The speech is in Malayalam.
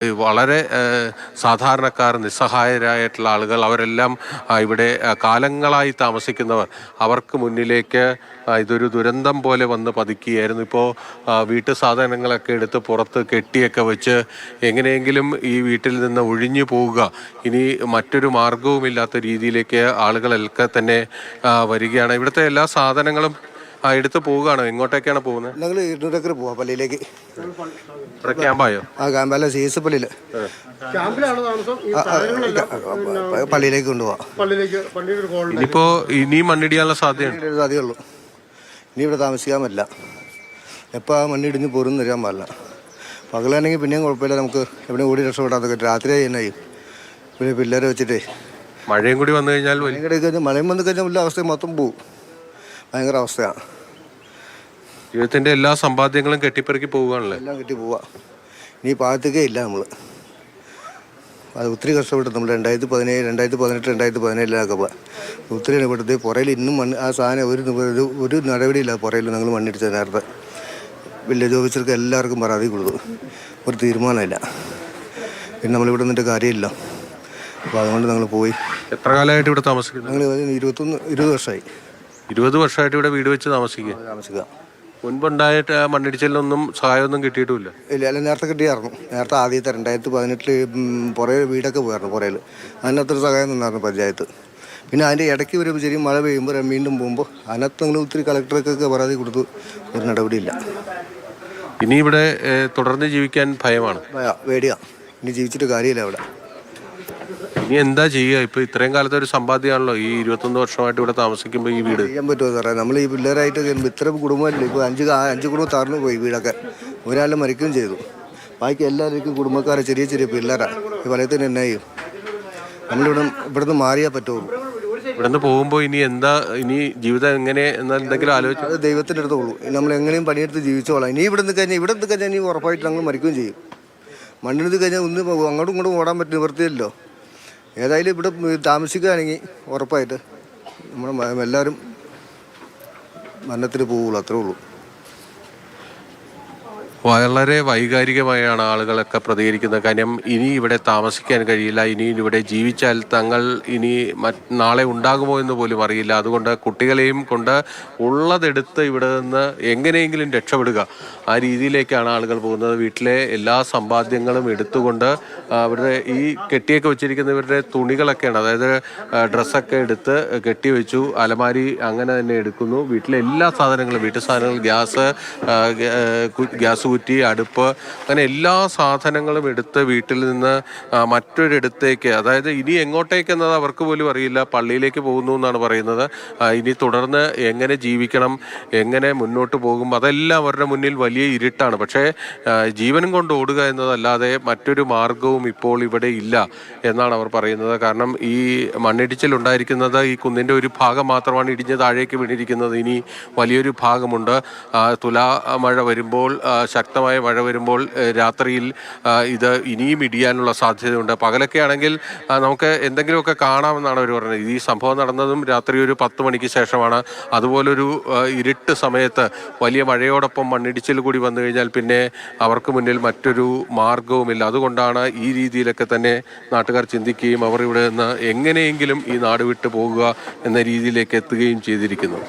വളരെ സാധാരണക്കാർ നിസ്സഹായരായിട്ടുള്ള ആളുകൾ അവരെല്ലാം ഇവിടെ കാലങ്ങളായി താമസിക്കുന്നവർ അവർക്ക് മുന്നിലേക്ക് ഇതൊരു ദുരന്തം പോലെ വന്ന് പതിക്കുകയായിരുന്നു. ഇപ്പോൾ വീട്ടു സാധനങ്ങളൊക്കെ എടുത്ത് പുറത്ത് കെട്ടിയൊക്കെ വെച്ച് എങ്ങനെയെങ്കിലും ഈ വീട്ടിൽ നിന്ന് ഒഴിഞ്ഞു പോവുക. ഇനി മറ്റൊരു മാർഗവുമില്ലാത്ത രീതിയിലേക്ക് ആളുകളൊക്കെ തന്നെ വരികയാണ്. ഇവിടുത്തെ എല്ലാ സാധനങ്ങളും ആ, എടുത്ത് പോവുകയാണോ? എങ്ങോട്ടേക്കാണ് പോകുന്നത്? ഞങ്ങൾ ഇരുന്നൂറ്റക്കര പോവാ പള്ളിയിലേക്ക്. ഇവിടെ ക്യാമ്പായോ? ആ കാമ്പാല സി എസ് പള്ളിയിൽ ക്യാമ്പിലാണ് താമസം? ഈ സാധനങ്ങളെല്ലാം പള്ളിയിലേക്ക് കൊണ്ടുപോവാം. പള്ളിയിലേക്ക് പള്ളിയുടെ ഒരു കോളിൽ ഇനിയിപ്പോ ഇനിയും മണ്ണിടിയാനുള്ള സാധ്യതയുണ്ട്. ഒരു സാധ്യതയുള്ളൂ ഇനി ഇവിടെ താമസിക്കാൻ പറ്റില്ല എപ്പോൾ ആ മണ്ണിടിഞ്ഞ് പൊറുന്ന് തരാൻ പാടില്ല. പകലാണെങ്കിൽ പിന്നെയും കുഴപ്പമില്ല. നമുക്ക് എവിടെ ഓടി രക്ഷപ്പെടാൻ പറ്റും രാത്രി തന്നെ പിന്നെ പിള്ളേരെ വെച്ചിട്ടേ. മഴയും കൂടി വന്നു കഴിഞ്ഞാൽ വലിയ മഴയും വന്നു കഴിഞ്ഞാൽ വലിയ അവസ്ഥ മൊത്തം പോവും. ഭയങ്കര അവസ്ഥയാണ്. ജീവിതത്തിന്റെ എല്ലാ സമ്പാദ്യങ്ങളും കെട്ടിപ്പെറുക്കി പോവുകയാണല്ലേ? എല്ലാം കെട്ടി പോവാ. ഇനി പാകത്തേക്കേ ഇല്ല നമ്മൾ അത് ഒത്തിരി കഷ്ടപ്പെട്ടു നമ്മൾ രണ്ടായിരത്തി പതിനേഴ് രണ്ടായിരത്തി പതിനെട്ട് രണ്ടായിരത്തി പതിനേഴിലൊക്കെ ഒത്തിരി ഇടപെട്ടത് പുറയിൽ ഇന്നും മണ്ണ് ആ സാധനം ഒരു ഒരു ഒരു നടപടിയില്ല പുറയിൽ ഞങ്ങൾ മണ്ണിടിച്ച നേരത്തെ. വില്ലേജ് ഓഫീസർക്ക് എല്ലാവർക്കും പരാതി കൊടുത്തു. ഒരു തീരുമാനമില്ല. പിന്നെ നമ്മളിവിടെ നിന്നിട്ട് കാര്യമില്ല. അപ്പോൾ അതുകൊണ്ട് ഞങ്ങൾ പോയി. എത്ര കാലമായിട്ട് ഇവിടെ താമസിക്കുന്നു? ഞങ്ങൾ ഇരുപത്തൊന്ന് ഇരുപത് വർഷമായി. ഇരുപത് വർഷമായിട്ട് ഇവിടെ വീട് വെച്ച് താമസിക്കുക. താമസിക്കുക മുൻപുണ്ടായിട്ട് ആ മണ്ണിടിച്ചിലൊന്നും സഹായമൊന്നും കിട്ടിയിട്ടില്ല ഇല്ല അല്ല നേരത്തെ കിട്ടിയായിരുന്നു. നേരത്തെ ആദ്യത്തെ രണ്ടായിരത്തി പതിനെട്ടിൽ പുറേ വീടൊക്കെ പോയായിരുന്നു പുറയിൽ അതിനകത്തൊരു സഹായം നിന്നായിരുന്നു പഞ്ചായത്ത്. പിന്നെ അതിന്റെ ഇടയ്ക്ക് ഒരു ചെറിയ മഴ പെയ്യുമ്പോൾ വീണ്ടും പോകുമ്പോൾ അതിനകത്ത് നിങ്ങൾ ഒത്തിരി കളക്ടർക്കൊക്കെ പരാതി കൊടുത്തു ഒരു നടപടിയില്ല. ഇനി ഇവിടെ തുടർന്ന് ജീവിക്കാൻ ഭയമാണ്. ഭയ- പേടിയാ. ഇനി ജീവിച്ചിട്ട് കാര്യമില്ല അവിടെ. ഇനി എന്താ ചെയ്യുക? ഇപ്പൊ ഇത്രയും കാലത്തെ ഒരു സമ്പാദ്യമാണല്ലോ. ഈ ഇരുപത്തൊന്ന് വർഷമായിട്ട് ഇവിടെ താമസിക്കുമ്പോൾ ഈ വീട്. ചെയ്യാൻ പറ്റുമോ സാറേ? നമ്മൾ ഈ പിള്ളേരായിട്ട് ഇത്ര കുടുംബമല്ല? ഇപ്പോൾ അഞ്ച് അഞ്ച് കുടുംബം തറന്നു പോയി വീടൊക്കെ. ഒരാൾ മരിക്കുകയും ചെയ്തു. ബാക്കി എല്ലാവർക്കും കുടുംബക്കാരെ ചെറിയ ചെറിയ പിള്ളേരാണ് ഈ വലയത്തിന് എന്നാ ചെയ്യും? നമ്മളിവിടെ ഇവിടുന്ന് മാറിയേ പറ്റുള്ളൂ. ഇവിടുന്ന് പോകുമ്പോൾ ഇനി എന്താ ഇനി ജീവിതം എങ്ങനെ എന്തെങ്കിലും ആലോചിച്ചു അത് ദൈവത്തിന്റെ അടുത്തുള്ളൂ. നമ്മൾ എങ്ങനെയും പണിയെടുത്ത് ജീവിച്ചോളാം. ഇനി ഇവിടെ നിന്ന് കഴിഞ്ഞാൽ ഇവിടെ നിന്ന് കഴിഞ്ഞാൽ ഇനി ഉറപ്പായിട്ട് ഞങ്ങൾ മരിക്കുകയും ചെയ്യും. മണ്ണിനത് കഴിഞ്ഞാൽ ഒന്ന് അങ്ങോട്ടും ഇങ്ങോട്ടും ഓടാൻ പറ്റും നിവൃത്തിയല്ലോ. ഏതായാലും ഇവിടെ താമസിക്കുകയാണെങ്കിൽ ഉറപ്പായിട്ട് നമ്മൾ എല്ലാവരും മരണത്തിന് പോവുള്ളൂ അത്രേ ഉള്ളൂ. വളരെ വൈകാരികമായാണ് ആളുകളൊക്കെ പ്രതികരിക്കുന്നത്. കാര്യം ഇനി ഇവിടെ താമസിക്കാൻ കഴിയില്ല. ഇനി ഇവിടെ ജീവിച്ചാൽ തങ്ങൾ ഇനി നാളെ ഉണ്ടാകുമോ എന്ന് പോലും അറിയില്ല. അതുകൊണ്ട് കുട്ടികളെയും കൊണ്ട് ഉള്ളതെടുത്ത് ഇവിടെ നിന്ന് എങ്ങനെയെങ്കിലും രക്ഷപ്പെടുക. ആ രീതിയിലേക്കാണ് ആളുകൾ പോകുന്നത്. വീട്ടിലെ എല്ലാ സമ്പാദ്യങ്ങളും എടുത്തുകൊണ്ട് അവരുടെ ഈ കെട്ടിയൊക്കെ വെച്ചിരിക്കുന്ന ഇവരുടെ തുണികളൊക്കെയാണ്. അതായത് ഡ്രസ്സൊക്കെ എടുത്ത് കെട്ടി വെച്ചു. അലമാരി അങ്ങനെ തന്നെ എടുക്കുന്നു. വീട്ടിലെ എല്ലാ സാധനങ്ങളും വീട്ടു സാധനങ്ങൾ ഗ്യാസ് ഗ്യാസ് കുറ്റി അടുപ്പ് അങ്ങനെ എല്ലാ സാധനങ്ങളും എടുത്ത് വീട്ടിൽ നിന്ന് മറ്റൊരിടത്തേക്ക് അതായത് ഇനി എങ്ങോട്ടേക്ക് എന്നത് അവർക്ക് പോലും അറിയില്ല. പള്ളിയിലേക്ക് പോകുന്നു എന്നാണ് പറയുന്നത്. ഇനി തുടർന്ന് എങ്ങനെ ജീവിക്കണം എങ്ങനെ മുന്നോട്ട് പോകും അതെല്ലാം അവരുടെ മുന്നിൽ വലിയ ഇരുട്ടാണ്. പക്ഷേ ജീവനും കൊണ്ട് ഓടുക എന്നതല്ലാതെ മറ്റൊരു മാർഗവും ഇപ്പോൾ ഇവിടെ ഇല്ല എന്നാണ് അവർ പറയുന്നത്. കാരണം ഈ മണ്ണിടിച്ചിൽ ഉണ്ടായിരിക്കുന്നത് ഈ കുന്നിന്റെ ഒരു ഭാഗം മാത്രമാണ് ഇടിഞ്ഞ് താഴേക്ക് വീണിരിക്കുന്നത്. ഇനി വലിയൊരു ഭാഗമുണ്ട്. തുലാ മഴ വരുമ്പോൾ ശക്തമായ മഴ വരുമ്പോൾ രാത്രിയിൽ ഇത് ഇനിയും ഇടിയാനുള്ള സാധ്യതയുണ്ട്. പകലൊക്കെ ആണെങ്കിൽ നമുക്ക് എന്തെങ്കിലുമൊക്കെ കാണാമെന്നാണ് അവർ പറഞ്ഞത്. ഈ സംഭവം നടന്നതും രാത്രി ഒരു പത്ത് മണിക്ക് ശേഷമാണ്. അതുപോലൊരു ഇരുട്ട് സമയത്ത് വലിയ മഴയോടൊപ്പം മണ്ണിടിച്ചിൽ കൂടി വന്നു കഴിഞ്ഞാൽ പിന്നെ അവർക്ക് മുന്നിൽ മറ്റൊരു മാർഗവുമില്ല അതുകൊണ്ടാണ് ഈ രീതിയിലൊക്കെ തന്നെ നാട്ടുകാർ ചിന്തിക്കുകയും അവർ ഇവിടെ നിന്ന് എങ്ങനെയെങ്കിലും ഈ നാട് വിട്ടു പോകുക എന്ന രീതിയിലേക്ക് എത്തുകയും ചെയ്തിരിക്കുന്നത്.